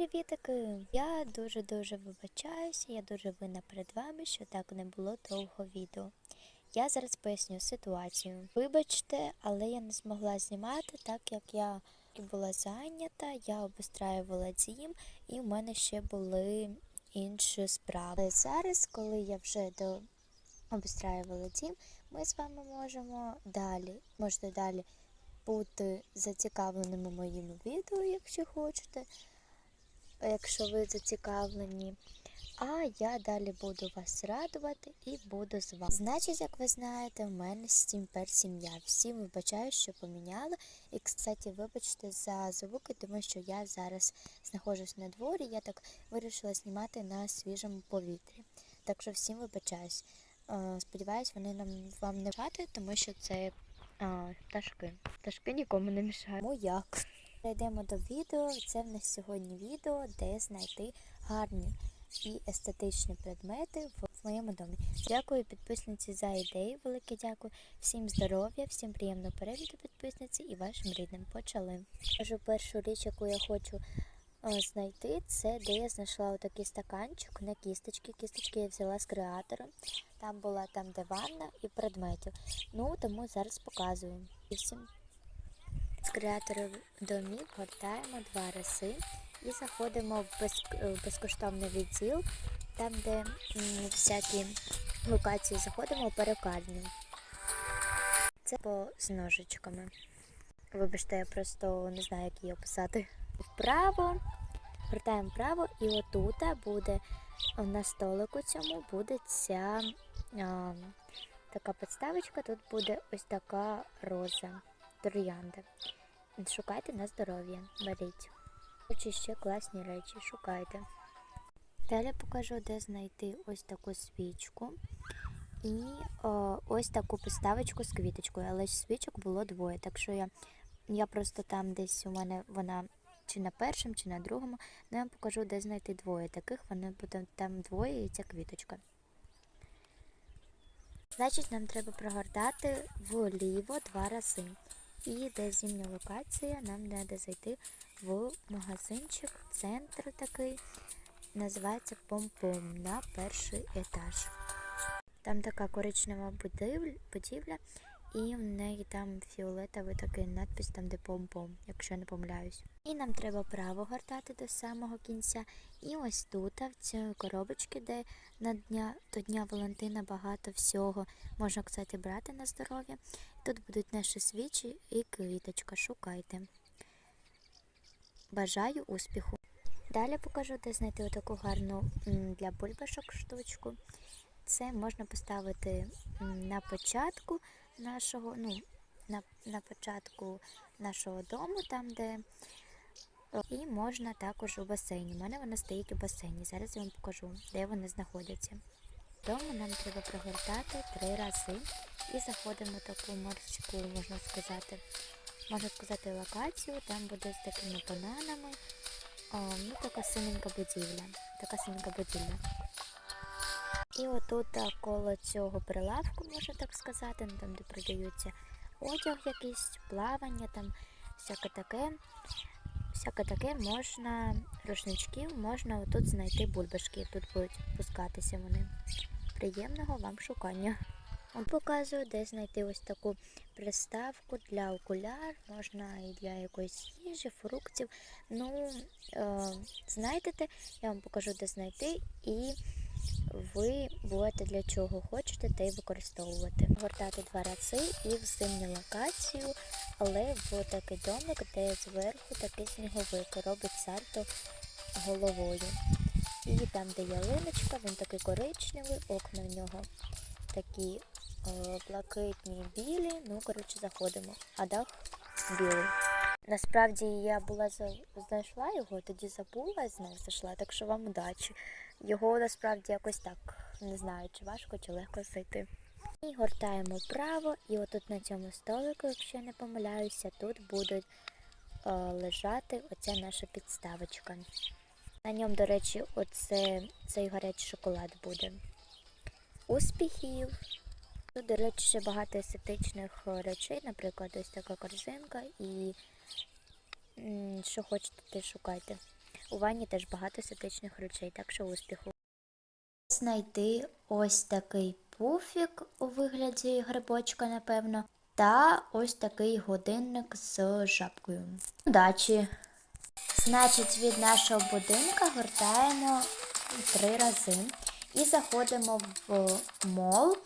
привітики! Я дуже-дуже вибачаюся, я дуже винна перед вами, що так не було довго відео. Я зараз поясню ситуацію. Вибачте, але я не змогла знімати, так як я була зайнята, я обустраювала дім, і в мене ще були інші справи. Зараз, коли я вже до обустраювала дім, ми з вами можемо далі, можете далі бути зацікавленими моїм відео, якщо хочете, якщо ви зацікавлені. А я далі буду вас радувати і буду з вами. Значить, як ви знаєте, у мене Steam сім'я. Всім вибачаю, що поміняла. І, кстати, вибачте за звуки, тому що я зараз знаходжусь на дворі. Я так вирішила знімати на свіжому повітрі. Так що всім вибачаюсь. Е, Сподіваюсь, вони нам вам не вати, тому що це а, пташки. Пташки нікому не мішають. Ну як? Перейдемо до відео. Це в нас сьогодні відео, де знайти гарні і естетичні предмети в моєму домі. Дякую підписниці за ідею. Велике дякую. Всім здоров'я, всім приємного перегляду підписниці і вашим рідним. Почали. Кажу, першу річ, яку я хочу е, знайти, це де я знайшла отакий стаканчик на кісточки. Кісточки я взяла з креатора. Там була там де ванна і предметів. Ну, тому зараз показую. З креаторів домів гортаємо два рази і заходимо в без, в безкоштовний відділ, там, де всякі локації заходимо у перукарню. Це по з ножичками. Вибачте, я просто не знаю, як її описати. Вправо, гортаємо вправо, і отут буде на столику цьому буде ця а, така підставочка. Тут буде ось така роза, троянда. Шукайте на здоров'я, беріть. Хочу ще класні речі, шукайте. Далі покажу, де знайти ось таку свічку і о, ось таку підставочку з квіточкою. Але ж свічок було двоє, так що я, я просто там десь у мене вона чи на першому, чи на другому. Ну я вам покажу, де знайти двоє таких. Вони буде там двоє і ця квіточка. Значить, нам треба прогортати вліво два рази. І де зимня локація, нам треба зайти в магазинчик, центр такий, називається Пом-Пом на перший етаж. Там така коричнева будівля і в неї там фіолетовий такий надпис, там де Пом-Пом, якщо не помиляюсь. І нам треба право гортати до самого кінця. І ось тут, в цій коробочці, де на дня, до Дня Валентина багато всього можна, кстати, брати на здоров'я. Тут будуть наші свічі і квіточка. Шукайте. Бажаю успіху. Далі покажу, де знайти отаку гарну для бульбашок штучку. Це можна поставити на початку нашого, ну, на, на початку нашого дому, там, де і можна також у басейні. У мене вона стоїть у басейні. Зараз я вам покажу, де вони знаходяться. Тому нам треба прогортати три рази і заходимо в таку морську, можна сказати, можна сказати, локацію. Там буде з такими бананами. О, ну, така синенька будівля. Така синенька будівля. І отут коло цього прилавку, можна так сказати, ну, там, де продаються одяг якийсь, плавання, там всяке таке. Всяке таке можна, рушничків можна отут знайти бульбашки. Тут будуть пускатися вони. Приємного вам шукання. От показую, де знайти ось таку приставку для окуляр, можна і для якоїсь їжі, фруктів. Ну, е, знайдете, я вам покажу, де знайти, і ви будете для чого хочете, те й використовувати. Гортати два рази і в зимню локацію, але в такий домик, де зверху такий сніговик робить сальто головою. І там, де ялиночка, він такий коричневий, окна в нього такі е, блакитні, білі. Ну, коротше, заходимо. А дах білий. Насправді я була знайшла його, тоді забула і знов зайшла, так що вам удачі. Його насправді якось так не знаю, чи важко, чи легко знайти. І гортаємо вправо, і отут на цьому столику, якщо я не помиляюся, тут будуть е, лежати оця наша підставочка. На ньому, до речі, оце, цей гарячий шоколад буде. Успіхів! Тут, до речі, ще багато естетичних е, речей, наприклад, ось така корзинка і що хочете, те шукайте. У ванні теж багато естетичних речей, так що успіху. Знайти ось такий пуфік у вигляді грибочка, напевно, та ось такий годинник з жабкою. Удачі! Значить, від нашого будинка гортаємо три рази і заходимо в мол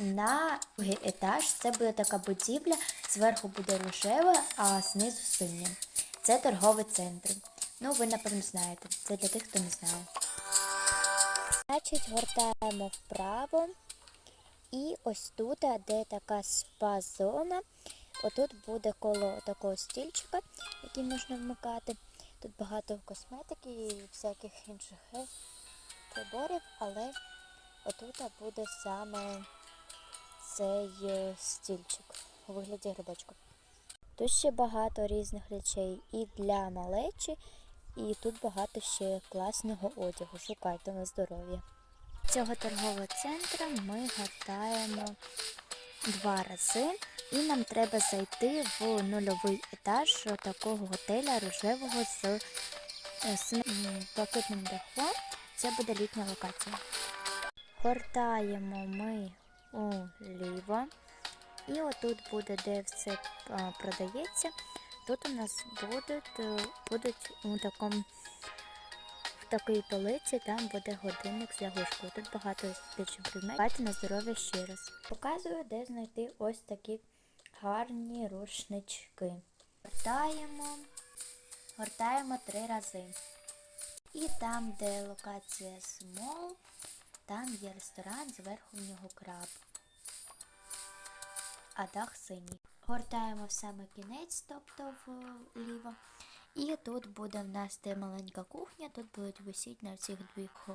на другий етаж. Це буде така будівля, зверху буде рожеве, а знизу синє. Це торговий центр. Ну, ви, напевно, знаєте. Це для тих, хто не знає. Значить, гортаємо вправо. І ось тут, де така спа-зона, отут буде коло такого стільчика, який можна вмикати. Тут багато косметики і всяких інших е, приборів, але отут буде саме цей стільчик у вигляді грибочка. Тут ще багато різних речей і для малечі, і тут багато ще класного одягу. Шукайте на здоров'я. Цього торгового центру ми гортаємо два рази, і нам треба зайти в нульовий етаж такого готеля рожевого з, е, з блакитним дахом. Це буде літня локація. Гортаємо ми уліво. І отут буде, де все продається. Тут у нас будуть, е, будуть у такому в такій полиці, там буде годинник з лягушкою. Тут багато естетичних предметів. Бачите на здоров'я ще раз. Показую, де знайти ось такі гарні рушнички. Гортаємо, гортаємо три рази. І там, де локація смол, там є ресторан, зверху в нього краб а дах синій. Гортаємо в саме кінець, тобто вліво. І тут буде в нас маленька кухня, тут будуть висіти на цих двох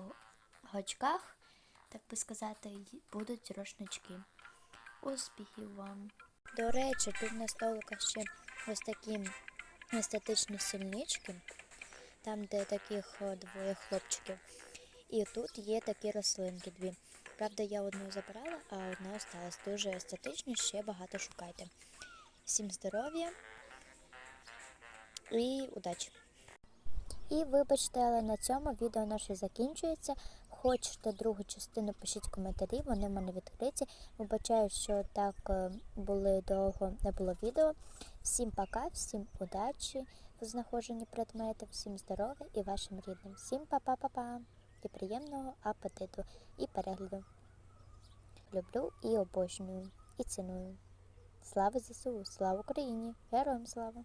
гачках, так би сказати, будуть рушнички. Успіхів вам! До речі, тут на столиках ще ось такі естетичні сільнички, там, де таких двоє хлопчиків. І тут є такі рослинки дві. Правда, я одну забрала, а одна осталась. Дуже естетично, ще багато шукайте. Всім здоров'я і удачі! І вибачте, але на цьому відео наше закінчується. Хочете другу частину, пишіть коментарі, вони в мене відкриті. Вибачаю, що так е, були довго не було відео. Всім пока, всім удачі в знаходженні предметів, всім здоров'я і вашим рідним. Всім па-па-па-па! І приємного апетиту і перегляду. Люблю і обожнюю, і ціную. Слава ЗСУ, слава Україні! Героям слава!